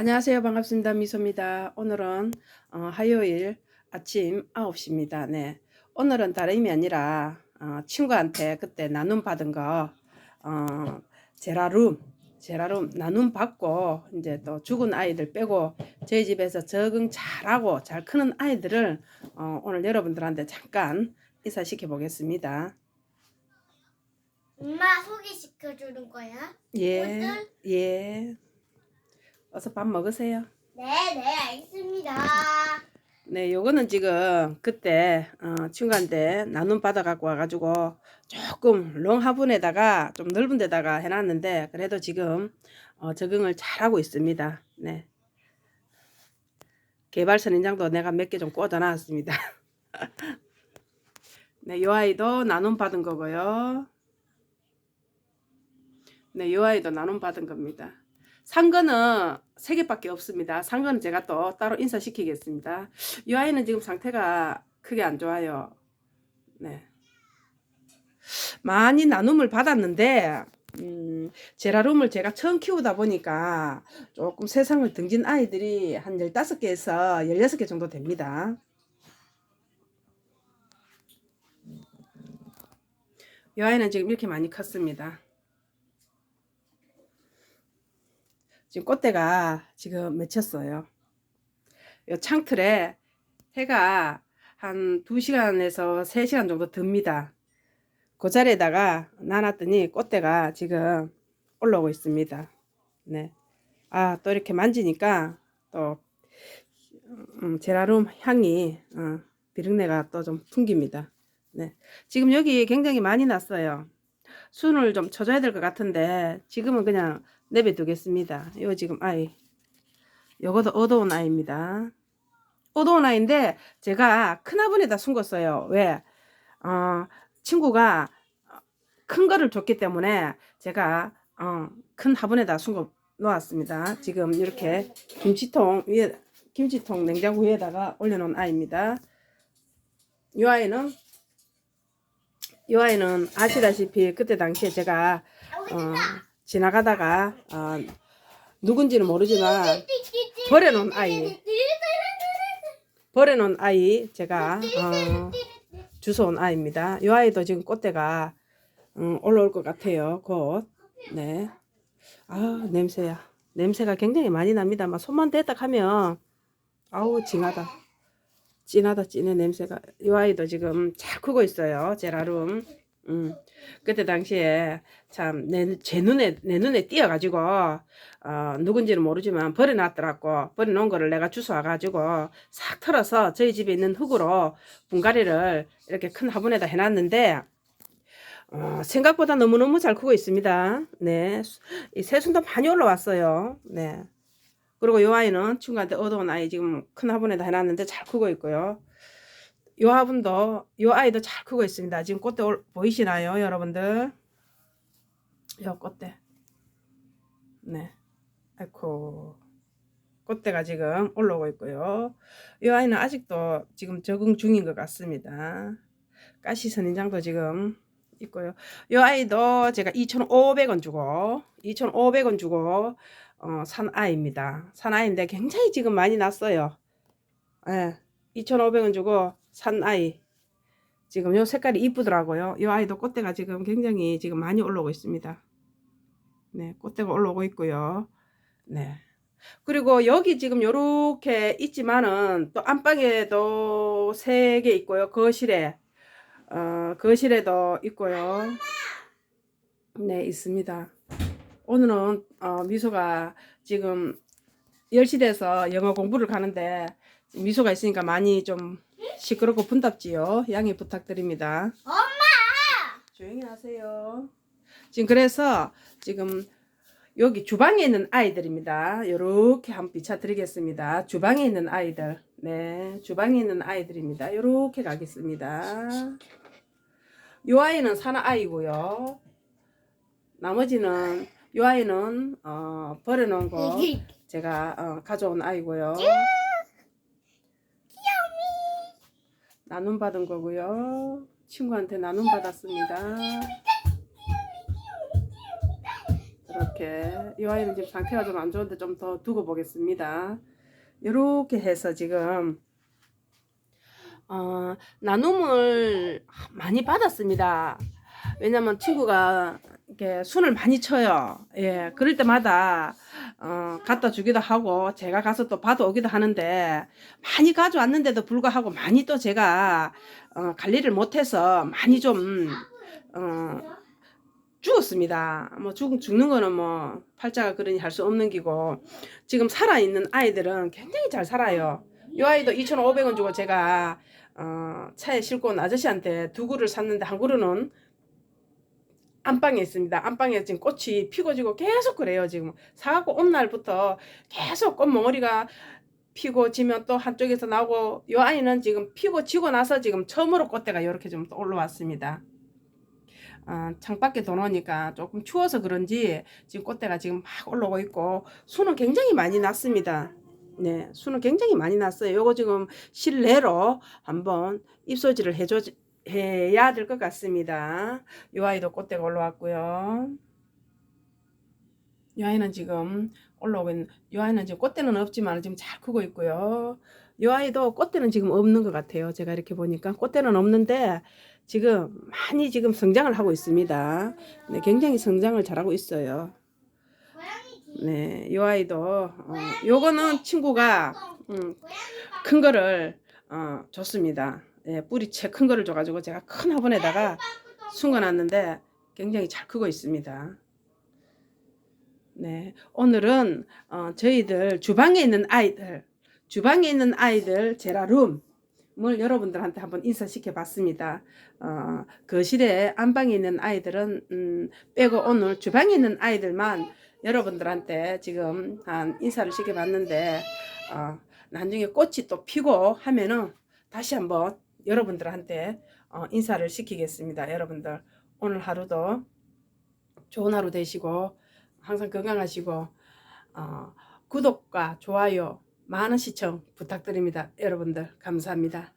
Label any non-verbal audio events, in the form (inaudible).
안녕하세요. 반갑습니다. 미소입니다. 오늘은 어, 화요일 아침 9시입니다. 네. 오늘은 다름이 아니라 어, 친구한테 그때 나눔 받은 거 어, 제라룸 제라룸 나눔 받고 이제 또 죽은 아이들 빼고 저희 집에서 적응 잘하고 잘 크는 아이들을 어, 오늘 여러분들한테 잠깐 인사시켜 보겠습니다. 엄마 소개시켜 주는 거야? 예. 오늘? 예. 어서 밥 먹으세요. 네, 네, 알겠습니다. 네, 요거는 지금 그때 어, 친구한테 나눔 받아 갖고 와가지고 조금 롱 화분에다가 좀 넓은 데다가 해놨는데 그래도 지금 어, 적응을 잘하고 있습니다. 네. 개발 선 인장도 내가 몇 개 좀 꽂아 놨습니다. (laughs) 네, 요 아이도 나눔 받은 거고요. 네, 요 아이도 나눔 받은 겁니다. 산 거는 세 개밖에 없습니다. 산 거는 제가 또 따로 인사시키겠습니다. 이 아이는 지금 상태가 크게 안 좋아요. 네. 많이 나눔을 받았는데, 음, 제라룸을 제가 처음 키우다 보니까 조금 세상을 등진 아이들이 한 15개에서 16개 정도 됩니다. 이 아이는 지금 이렇게 많이 컸습니다. 지금 꽃대가 지금 맺혔어요. 요 창틀에 해가 한 2시간에서 3시간 정도 듭니다. 그 자리에다가 놔놨더니 꽃대가 지금 올라오고 있습니다. 네. 아, 또 이렇게 만지니까 또, 음, 제라룸 향이, 어, 비린내가 또 좀 풍깁니다. 네. 지금 여기 굉장히 많이 났어요. 순을 좀 쳐줘야 될 것 같은데, 지금은 그냥 내버두겠습니다. 요 지금 아이. 요것도 얻어온 아이입니다. 얻어온 아이인데 제가 큰 화분에다 숨겼어요. 왜? 어, 친구가 큰 거를 줬기 때문에 제가 어, 큰 화분에다 숨겨 놓았습니다. 지금 이렇게 김치통 위에 김치통 냉장고 위에다가 올려놓은 아이입니다. 이 아이는 이 아이는 아시다시피 그때 당시에 제가 어, 지나가다가 어, 누군지는 모르지만 버려놓은 아이 버려놓은 아이 제가 어, 주워온 아이입니다. 이 아이도 지금 꽃대가 음, 올라올 것 같아요. 곧. 네. 아 냄새야. 냄새가 굉장히 많이 납니다. 막 손만 대딱 하면 아우 징하다. 진하다 진해 냄새가. 이 아이도 지금 잘 크고 있어요. 제라룸. 음. 그때 당시에 참내 눈에 내 눈에 띄어 가지고 어, 누군지는 모르지만 버려놨더라고 버려놓은 거를 내가 주워와 가지고 싹 털어서 저희 집에 있는 흙으로 분갈이를 이렇게 큰 화분에다 해놨는데 어, 생각보다 너무너무 잘 크고 있습니다. 네, 이 새순도 많이 올라왔어요. 네. 그리고 요 아이는 친구한테 얻어온 아이 지금 큰 화분에다 해놨는데 잘 크고 있고요. 요 화분도 요 아이도 잘 크고 있습니다. 지금 꽃대 올, 보이시나요, 여러분들? 요 꽃대. 네. 아이코. 꽃대가 지금 올라오고 있고요. 이 아이는 아직도 지금 적응 중인 것 같습니다. 가시 선인장도 지금 있고요. 이 아이도 제가 2,500원 주고 2,500원 주고 어, 산 아이입니다. 산 아이인데 굉장히 지금 많이 났어요. 예. 2,500원 주고 산 아이. 지금 요 색깔이 이쁘더라고요. 이 아이도 꽃대가 지금 굉장히 지금 많이 올라오고 있습니다. 네, 꽃대가 올라오고 있고요. 네. 그리고 여기 지금 요렇게 있지만은 또 안방에도 세 개 있고요. 거실에 어, 거실에도 있고요. 네, 있습니다. 오늘은 어, 미소가 지금 10시 돼서 영어 공부를 가는데 미소가 있으니까 많이 좀 시끄럽고 분답지요. 양해 부탁드립니다. 엄마! 조용히 하세요. 지금 그래서 지금 여기 주방에 있는 아이들입니다. 요렇게 한번 비춰 드리겠습니다. 주방에 있는 아이들. 네, 주방에 있는 아이들입니다. 요렇게 가겠습니다. 요 아이는 사나 아이고요. 나머지는 요 아이는 어, 버려놓은 거 (laughs) 제가 어, 가져온 아이고요. 나눔 받은 거고요. 친구한테 나눔 받았습니다. 이렇게 이 아이는 지금 상태가 좀 안 좋은데 좀 더 두고 보겠습니다. 이렇게 해서 지금 어, 나눔을 많이 받았습니다. 왜냐면 친구가 이렇게 순을 많이 쳐요. 예, 그럴 때마다 어, 갖다 주기도 하고 제가 가서 또 받아오기도 하는데 많이 가져왔는데도 불구하고 많이 또 제가 어, 관리를 못해서 많이 좀 어, 죽었습니다. 뭐 죽, 죽는 거는 뭐 팔자가 그러니 할 수 없는 기고 지금 살아있는 아이들은 굉장히 잘 살아요. 이 아이도 2,500원 주고 제가 어, 차에 싣고 온 아저씨한테 두 그루를 샀는데 한 그루는 안방에 있습니다. 안방에 지금 꽃이 피고 지고 계속 그래요. 지금 사갖고 온 날부터 계속 꽃몽어리가 피고 지면 또 한쪽에서 나오고 이 아이는 지금 피고 지고 나서 지금 처음으로 꽃대가 이렇게 좀또 올라왔습니다. 어, 창밖에 도노니까 조금 추워서 그런지 지금 꽃대가 지금 막 올라오고 있고 수는 굉장히 많이 났습니다. 네, 수는 굉장히 많이 났어요. 요거 지금 실내로 한번 입소지를 해줘 해야 될 것 같습니다. 요 아이도 꽃대가 올라왔고요. 이 아이는 지금 올라오고 있는, 이 아이는 지금 꽃대는 없지만 지금 잘 크고 있고요. 이 아이도 꽃대는 지금 없는 것 같아요. 제가 이렇게 보니까 꽃대는 없는데 지금 많이 지금 성장을 하고 있습니다. 네, 굉장히 성장을 잘하고 있어요. 네, 이 아이도 어, 요거는 친구가 음, 큰 거를 어, 줬습니다. 예, 뿌리채 큰 거를 줘가지고 제가 큰 화분에다가 숨겨놨는데 굉장히 잘 크고 있습니다. 네, 오늘은 어, 저희들 주방에 있는 아이들, 주방에 있는 아이들 제라룸 을 여러분들한테 한번 인사시켜 봤습니다. 어, 거실에 안방에 있는 아이들은 음, 빼고 오늘 주방에 있는 아이들만 여러분들한테 지금 한 인사를 시켜 봤는데 어, 나중에 꽃이 또 피고 하면은 다시 한번 여러분들한테 어, 인사를 시키겠습니다. 여러분들 오늘 하루도 좋은 하루 되시고 항상 건강하시고 어, 구독과 좋아요 많은 시청 부탁드립니다. 여러분들 감사합니다.